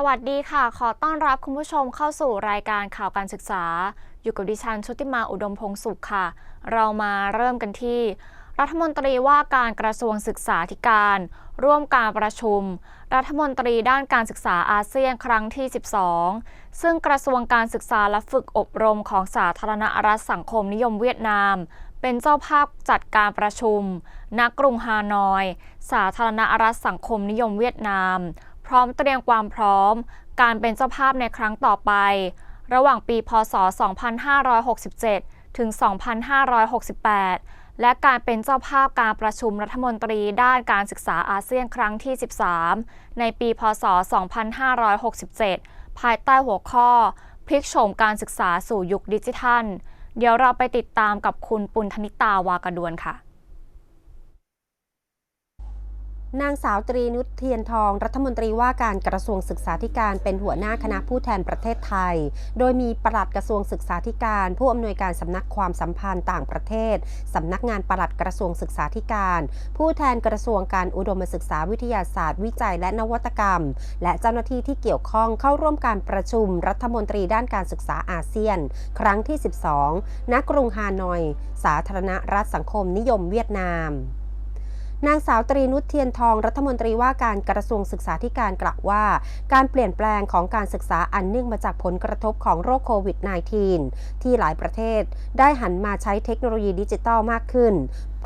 สวัสดีค่ะ ขอต้อนรับคุณผู้ชมเข้าสู่รายการข่าวการศึกษา อยู่กับดิฉันชุติมาอุดมพงสุขค่ะ เรามาเริ่มกันที่ รัฐมนตรีว่าการกระทรวงศึกษาธิการ ร่วมการประชุม รัฐมนตรีด้านการศึกษาอาเซียนครั้งที่ 12 ซึ่งกระทรวงการศึกษาและฝึกอบรมของสาธารณรัฐสังคมนิยมเวียดนาม เป็นเจ้าภาพจัดการประชุม ณกรุงฮานอย สาธารณรัฐสังคมนิยมเวียดนาม พร้อมเตรียมความพร้อม การเป็นเจ้าภาพในครั้งต่อไป ระหว่างปีพศ 2567 ถึง 2568 และการเป็นเจ้าภาพการประชุมรัฐมนตรีด้านการศึกษาอาเซียนครั้งที่ 13 ในปีพศ 2567 ภายใต้หัวข้อ พลิกโฉมการศึกษาสู่ยุคดิจิทัล เดี๋ยวเราไปติดตามกับคุณปุณธนิตาวากระดวนค่ะ นางสาวตรีนุชเทียนทอง รัฐมนตรีว่าการกระทรวงศึกษาธิการเป็นหัวหน้าคณะผู้แทนประเทศไทย โดยมีปลัดกระทรวงศึกษาธิการ ผู้อำนวยการสำนักความสัมพันธ์ต่างประเทศสำนักงานปลัดกระทรวงศึกษาธิการ ผู้แทนกระทรวงการอุดมศึกษาวิทยาศาสตร์ วิจัยและนวัตกรรม และเจ้าหน้าที่ที่เกี่ยวข้องเข้าร่วมการประชุม รัฐมนตรีด้านการศึกษาอาเซียน ครั้งที่ 12 ณ กรุงฮานอย สาธารณรัฐสังคมนิยมเวียดนาม นางสาวตรีนุชเทียนทองรัฐมนตรีว่าการกระทรวงศึกษาธิการกล่าวว่า การเปลี่ยนแปลงของการศึกษาอันเนื่องมาจากผลกระทบของโรคโควิด -19 ที่หลายประเทศ ได้หันมาใช้เทคโนโลยีดิจิทัลมากขึ้น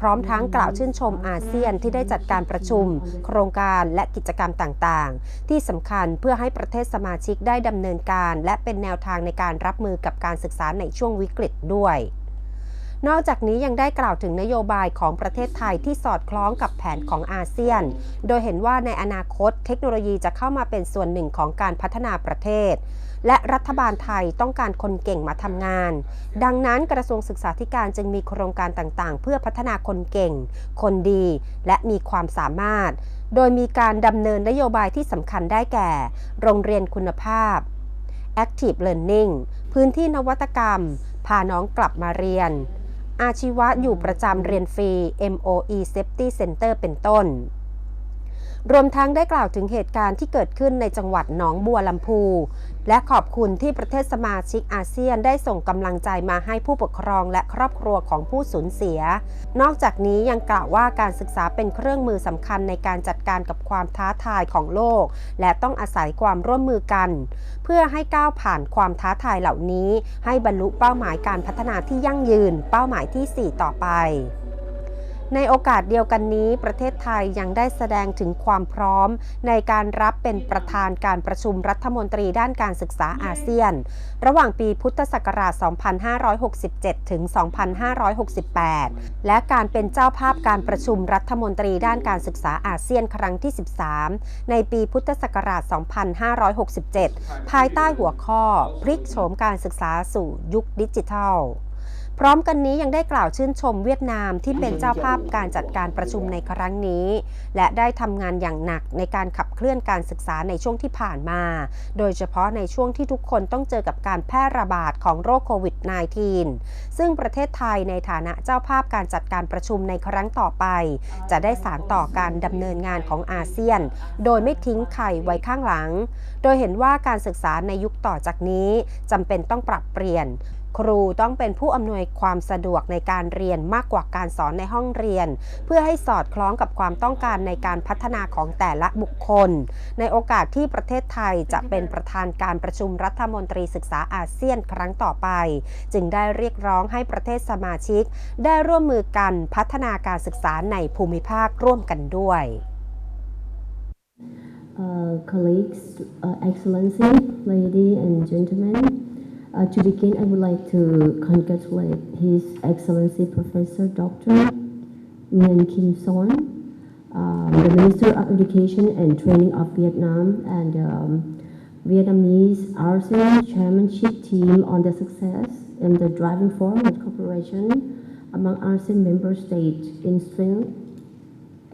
พร้อมทั้งกล่าวชื่นชมอาเซียนที่ได้จัดการประชุม โครงการและกิจกรรมต่างๆ ที่สำคัญเพื่อให้ประเทศสมาชิกได้ดำเนินการ และเป็นแนวทางในการรับมือกับการศึกษาในช่วงวิกฤตด้วย นอกจากนี้ยังได้กล่าวถึงนโยบายของประเทศไทยที่สอดคล้องกับแผนของอาเซียน โดยเห็นว่าในอนาคตเทคโนโลยีจะเข้ามาเป็นส่วนหนึ่งของการพัฒนาประเทศ และรัฐบาลไทยต้องการคนเก่งมาทำงาน ดังนั้นกระทรวงศึกษาธิการจึงมีโครงการต่างๆ เพื่อพัฒนาคนเก่ง คนดี และมีความสามารถ โดยมีการดำเนินนโยบายที่สำคัญได้แก่ โรงเรียนคุณภาพ Active Learning พื้นที่นวัตกรรม พาน้องกลับมาเรียน อาชีวะอยู่ประจำเรียนฟรี MOE Safety Center เป็นต้น รวมทั้งได้กล่าวถึงเหตุการณ์ที่เกิดขึ้นในจังหวัดหนองบัวลำพู และขอบคุณที่ประเทศสมาชิกอาเซียนได้ส่งกำลังใจมาให้ผู้ปกครองและครอบครัวของผู้สูญเสีย นอกจากนี้ยังกล่าวว่าการศึกษาเป็นเครื่องมือสำคัญในการจัดการกับความท้าทายของโลก และต้องอาศัยความร่วมมือกัน เพื่อให้ก้าวผ่านความท้าทายเหล่านี้ ให้บรรลุเป้าหมายการพัฒนาที่ยั่งยืน เป้าหมายที่ 4 ต่อไป ในโอกาสเดียวกันนี้ ประเทศไทยยังได้แสดงถึงความพร้อม ในการรับเป็นประธานการประชุมรัฐมนตรีด้านการศึกษาอาเซียน ระหว่างปีพุทธศักราช 2567 ถึง 2568 และการเป็นเจ้าภาพการประชุมรัฐมนตรีด้านการศึกษาอาเซียนครั้งที่ 13 ในปีพุทธศักราช 2567 ภายใต้หัวข้อพลิกโฉมการศึกษาสู่ยุคดิจิทัล พร้อมกันนี้ยังได้กล่าวชื่นชมเวียดนามที่เป็นเจ้าภาพการจัดการประชุมในครั้งนี้ และได้ทำงานอย่างหนักในการขับเคลื่อนการศึกษาในช่วงที่ผ่านมา โดยเฉพาะในช่วงที่ทุกคนต้องเจอกับการแพร่ระบาดของโรคโควิด -19 ซึ่งประเทศไทยในฐานะเจ้าภาพการจัดการประชุมในครั้งต่อไป จะได้สารต่อการดำเนินงานของอาเซียน โดยไม่ทิ้งใครไว้ข้างหลัง โดยเห็นว่าการศึกษาในยุคต่อจากนี้จำเป็นต้องปรับเปลี่ยน ครูต้องเป็นผู้อำนวยความสะดวกในการเรียนมากกว่าการสอนในห้องเรียน เพื่อให้สอดคล้องกับความต้องการในการพัฒนาของแต่ละบุคคล ในโอกาสที่ประเทศไทยจะเป็นประธานการประชุมรัฐมนตรีศึกษาอาเซียนครั้งต่อไป จึงได้เรียกร้องให้ประเทศสมาชิก ได้ร่วมมือกันพัฒนาการศึกษาในภูมิภาคร่วมกันด้วย uh, colleagues, uh, Excellency, lady and gentlemen. Uh, to begin, I would like to congratulate His Excellency Professor Dr. Nguyen Kim Son, um, the Minister of Education and Training of Vietnam, and um, Vietnamese ASEAN chairmanship team on the success in the driving forward cooperation among ASEAN member states in strength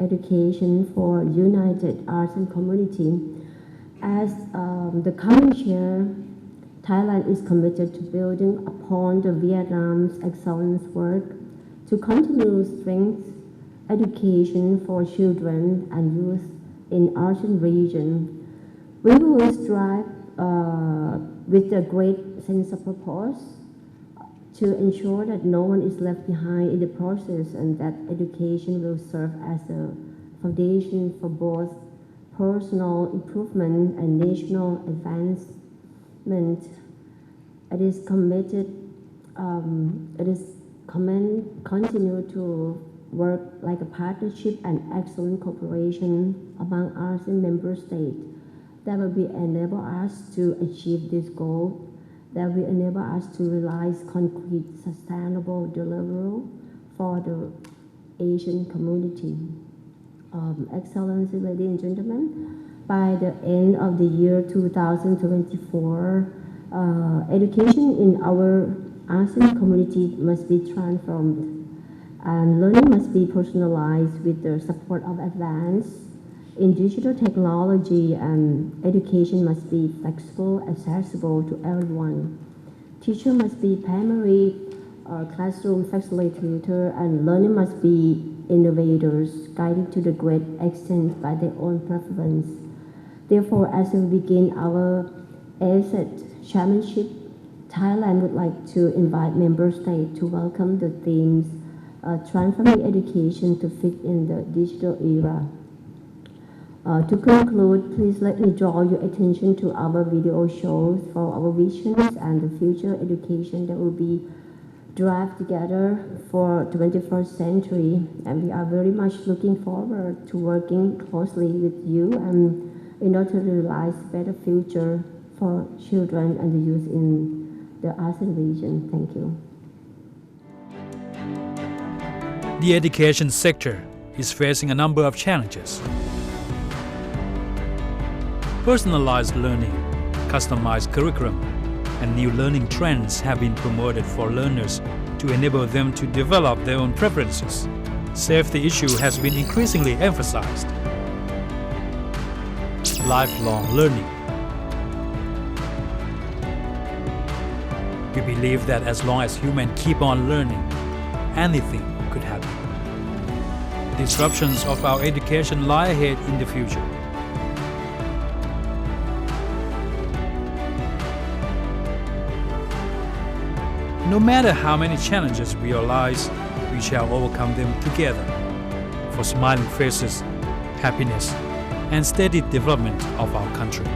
education for united ASEAN community. As um, the current chair, Thailand is committed to building upon the Vietnam's excellence work to continue strength education for children and youth in ASEAN region. We will strive uh, with a great sense of purpose to ensure that no one is left behind in the process and that education will serve as a foundation for both personal improvement and national advancement. It is committed, um, it is comment, continue to work like a partnership and excellent cooperation among ASEAN member states that will be enable us to achieve this goal that will enable us to realize concrete sustainable deliverable for the Asian community. Um, Excellency, ladies and gentlemen, by the end of the year 2024, uh, education in our ASEAN community must be transformed and learning must be personalized with the support of advance in digital technology and education must be flexible, accessible to everyone. Teacher must be primary uh, classroom facilitator and learning must be innovators, guided to the great extent by their own preference. Therefore, as we begin our ASET chairmanship, Thailand would like to invite member states to welcome the themes uh, transforming education to fit in the digital era. Uh, to conclude, please let me draw your attention to our video shows for our visions and the future education that will be drive together for 21st century. And we are very much looking forward to working closely with you and in order to realize better future for children and the youth in the ASEAN region. Thank you. The education sector is facing a number of challenges. Personalized learning, customized curriculum, and new learning trends have been promoted for learners to enable them to develop their own preferences. Safety issue has been increasingly emphasized. Lifelong learning. We believe that as long as humans keep on learning, anything could happen. Disruptions of our education lie ahead in the future. No matter how many challenges we realize, we shall overcome them together for smiling faces, happiness, and steady development of our country.